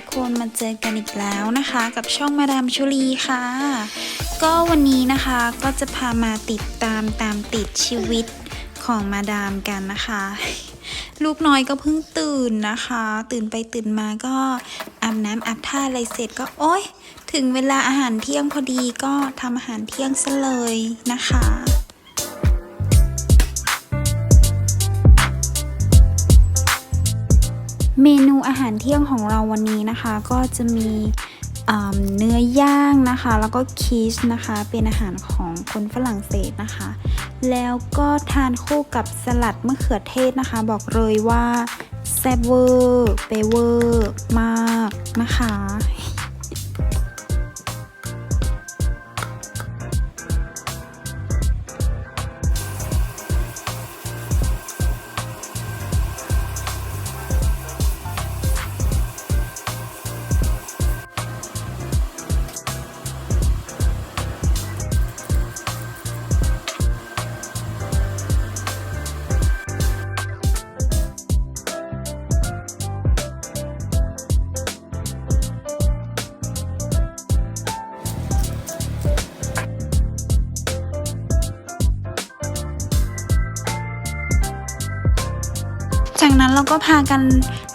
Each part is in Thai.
ทุกคนมาเจอกันอีกแล้วนะคะ กับช่องมาดามชุลีค่ะ ก็วันนี้นะคะก็จะพามาติดตามตามติดชีวิตของมาดามกันนะคะ ลูกน้อยก็เพิ่งตื่นนะคะ ตื่นไปตื่นมาก็อาบน้ำอาบท่าอะไรเสร็จก็โอ๊ย ถึงเวลาอาหารเที่ยงพอดีก็ทำอาหารเที่ยงซะเลยนะคะ เมนูอาหารเที่ยงของเราวันนี้นะคะ ก็จะมีเนื้อย่างนะคะ แล้วก็คีชนะคะ เป็นอาหารของคนฝรั่งเศสนะคะ แล้วก็ทานคู่กับสลัดมะเขือเทศนะคะ บอกเลยว่าแซ่บเวอร์เปเวอร์มากนะคะ เราก็พากัน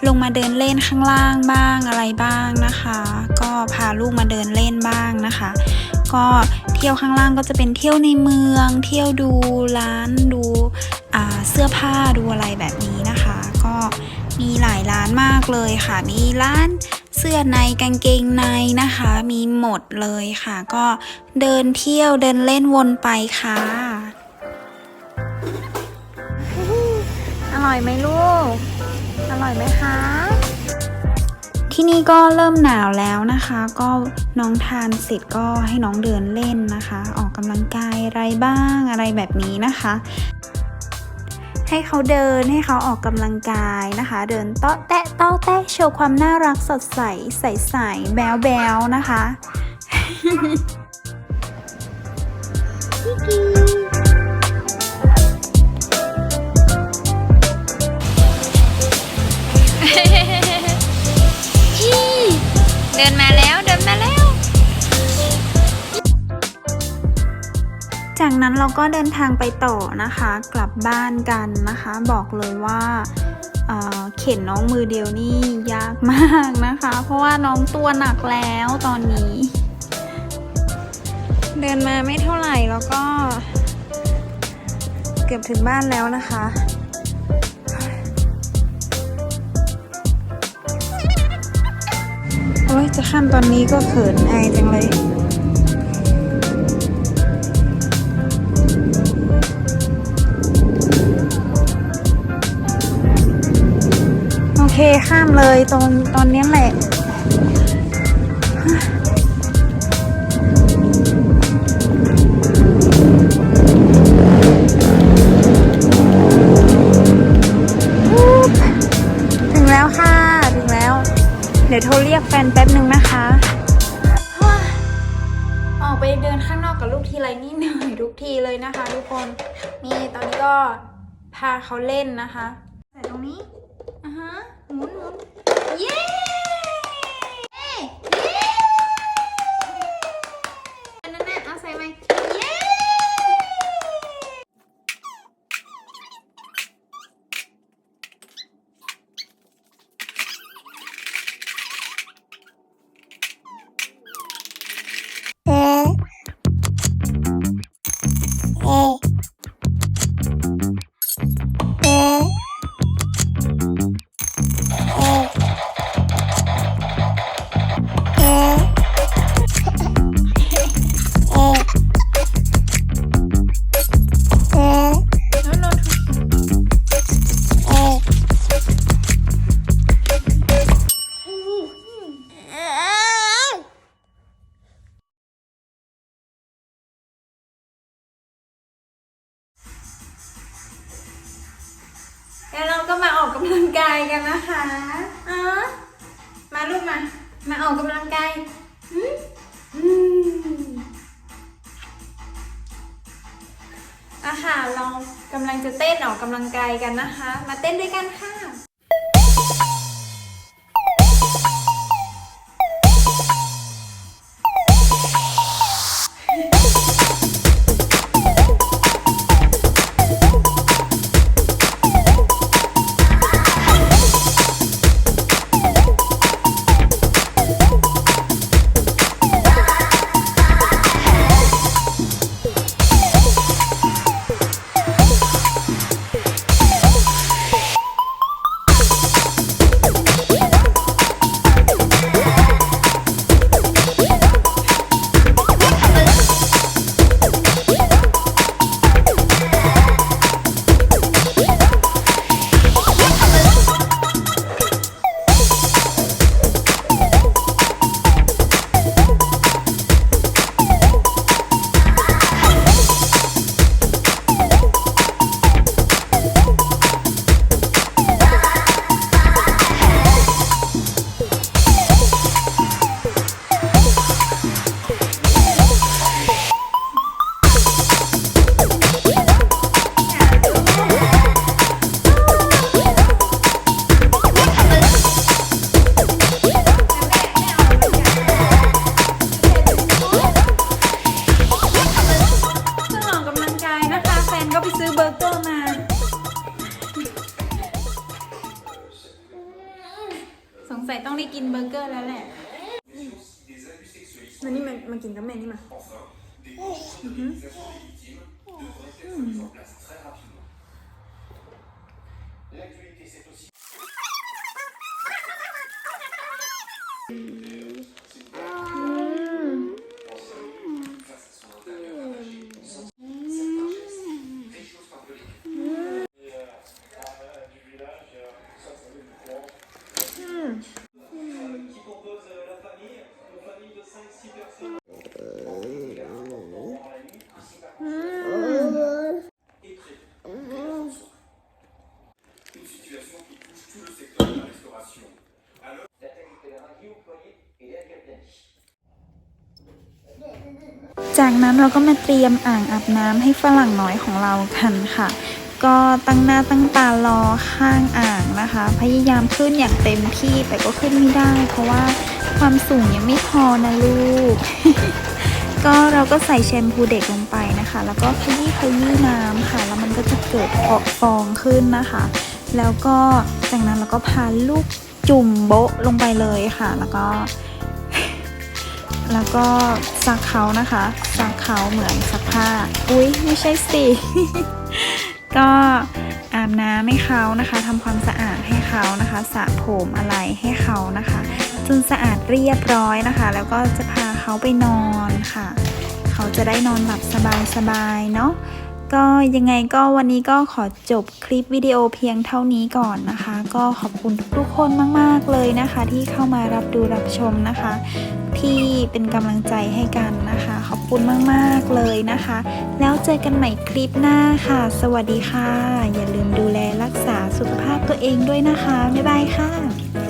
ลงมาเดินเล่นข้างล่างบ้างอะไรบ้างนะคะ ก็พาลูกมาเดินเล่นบ้างนะคะ ก็เที่ยวข้างล่างก็จะเป็นเที่ยวในเมือง เที่ยวดูร้านดูเสื้อผ้าดูอะไรแบบนี้นะคะ ก็มีหลายร้านมากเลยค่ะ มีร้านเสื้อในกางเกงในนะคะ มีหมดเลยค่ะ ก็เดินเที่ยวเดินเล่นวนไปค่ะ ร่อยไหมลูก อร่อยไหมคะ ที่นี่ก็เริ่มหนาวแล้วนะคะ ก็น้องทานเสร็จก็ให้น้องเดินเล่นนะคะ ออกกำลังกายอะไรบ้างอะไรแบบนี้นะคะ ให้เขาเดินให้เขาออกกำลังกายนะคะ เดินเตาะแตะเตาะแตะโชว์ความน่ารักสดใสใสใสแบวแบวนะคะ เราก็เดินทางไปต่อนะคะ กลับบ้านกันนะคะ บอกเลยว่าเเข็นน้องมือเดียวนี่ยากมากนะคะ เพราะว่าน้องตัวหนักแล้วตอนนี้ เดินมาไม่เท่าไหร่แล้วก็ เกือบถึงบ้านแล้วนะคะโอ้ยจะข้ามตอนนี้ก็เขินอายจังเลย เคข้ามเลยตรงตอนนี้แหละถึงแล้วค่ะ ถึงแล้ว เดี๋ยวโทรเรียกแฟนแป๊บหนึ่งนะคะฮ่าออกไปเดินข้างนอกกับลูกทีไรนี่เหนื่อยทุกทีเลยนะคะทุกคน นี่ตอนนี้ก็พาเขาเล่นนะคะ ใส่ตรงนี้อะฮะ หมุนหมุนเย้ แล้วเราก็มาออกกำลังกายกันนะคะออมาลูกมา มาออกกำลังกายอืมอืมอาหารเรากำลังจะเต้นออกกำลังกายกันนะคะ มาเต้นด้วยกันค่ะ ซื้อเบอร์เกอร์มา สงสัยต้องได้กินเบอร์เกอร์แล้วแหละมานนี่มามากินกับแม่นี่มาอือืม จากนั้นเราก็มาเตรียมอ่างอาบน้ำให้ฝรั่งน้อยของเรากันค่ะ ก็ตั้งหน้าตั้งตารอข้างอ่างนะคะ พยายามขึ้นอย่างเต็มที่แต่ก็ขึ้นไม่ได้ เพราะว่าความสูงยังไม่พอนะลูก ก็เราก็ใส่แชมพูเด็กลงไปนะคะ แล้วก็ขยี้ขยี้น้ำค่ะ แล้วมันก็จะเกิดออกฟองขึ้นนะคะ แล้วก็จากนั้นเราก็พาลูก จุ่มโบ๊ะลงไปเลยค่ะ แล้วก็ แล้วก็ซักเขานะคะซักเขาเหมือนซักผ้า อุ๊ยไม่ใช่สิ ก็อาบน้ำให้เขานะคะทำความสะอาดให้เขานะคะสระผมอะไรให้เขานะคะจนสะอาดเรียบร้อยนะคะ แล้วก็จะพาเขาไปนอนค่ะ เขาจะได้นอนหลับสบายๆเนาะ ก็ยังไงก็วันนี้ก็ขอจบคลิปวิดีโอเพียงเท่านี้ก่อนนะคะ ก็ขอบคุณทุกคนมาก ๆ เลยนะคะ ที่เข้ามารับดูรับชมนะคะ ที่เป็นกำลังใจให้กันนะคะ ขอบคุณมาก ๆ เลยนะคะ แล้วเจอกันใหม่คลิปหน้าค่ะ สวัสดีค่ะ อย่าลืมดูแลรักษาสุขภาพตัวเองด้วยนะคะ บ๊ายบายค่ะ